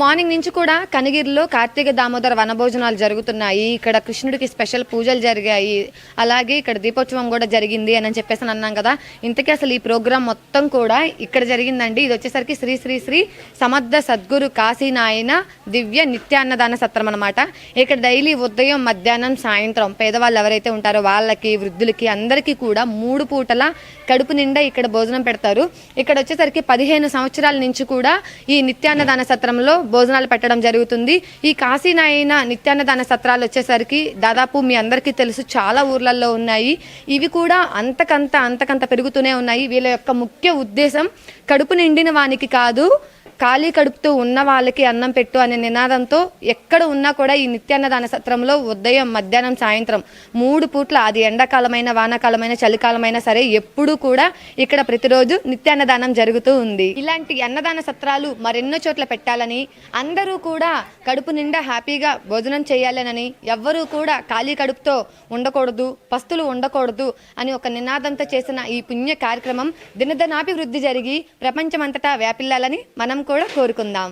Morning నుంచి కూడా కనిగిరిలో కార్తీక దామోదర వనభోజనాలు జరుగుతున్నాయి. ఇక్కడ కృష్ణుడికి స్పెషల్ పూజలు జరిగాయి. అలాగే ఇక్కడ దీపోత్సవం కూడా జరిగింది అని చెప్పేసి అని అన్నాం కదా. ఇంతకీ అసలు ఈ ప్రోగ్రాం మొత్తం కూడా ఇక్కడ జరిగిందండి. ఇది వచ్చేసరికి శ్రీ శ్రీ శ్రీ సమర్థ సద్గురు కాశీనాయన దివ్య నిత్యాన్నదాన సత్రం అనమాట ఇక్కడ డైలీ ఉదయం మధ్యాహ్నం సాయంత్రం పేదవాళ్ళు ఎవరైతే ఉంటారో వాళ్ళకి వృద్ధులకి అందరికీ కూడా మూడు పూటల కడుపు నిండా ఇక్కడ భోజనం పెడతారు. ఇక్కడ వచ్చేసరికి పదిహేను సంవత్సరాల నుంచి కూడా ఈ నిత్యాన్నదాన సత్రంలో భోజనాలు పెట్టడం జరుగుతుంది. ఈ కాశీనాయన నిత్యాన్నదాన సత్రాలు వచ్చేసరికి దాదాపు మీ అందరికీ తెలుసు చాలా ఊర్లలో ఉన్నాయి. ఇవి కూడా అంతకంత అంతకంత పెరుగుతూనే ఉన్నాయి. వీళ్ళ యొక్క ముఖ్య ఉద్దేశం కడుపు నిండిన వానికి కాదు ఖాళీ కడుపుతో ఉన్న వాళ్ళకి అన్నం పెట్టు అనే నినాదంతో ఎక్కడ ఉన్నా కూడా ఈ నిత్యాన్నదాన సత్రంలో ఉదయం మధ్యాహ్నం సాయంత్రం మూడు పూట్ల అది ఎండాకాలమైన వానాకాలమైన చలికాలమైనా సరే ఎప్పుడూ కూడా ఇక్కడ ప్రతిరోజు నిత్యాన్నదానం జరుగుతూ ఉంది. ఇలాంటి అన్నదాన సత్రాలు మరెన్నో చోట్ల పెట్టాలని అందరూ కూడా కడుపు నిండా హ్యాపీగా భోజనం చేయాలనని ఎవ్వరూ కూడా ఖాళీ కడుపుతో ఉండకూడదు పస్తులు ఉండకూడదు అని ఒక నినాదంతో చేసిన ఈ పుణ్య కార్యక్రమం దినదనాభివృద్ధి జరిగి ప్రపంచమంతటా వ్యాపిల్లాలని మనం కూడా కోరుకుందాం.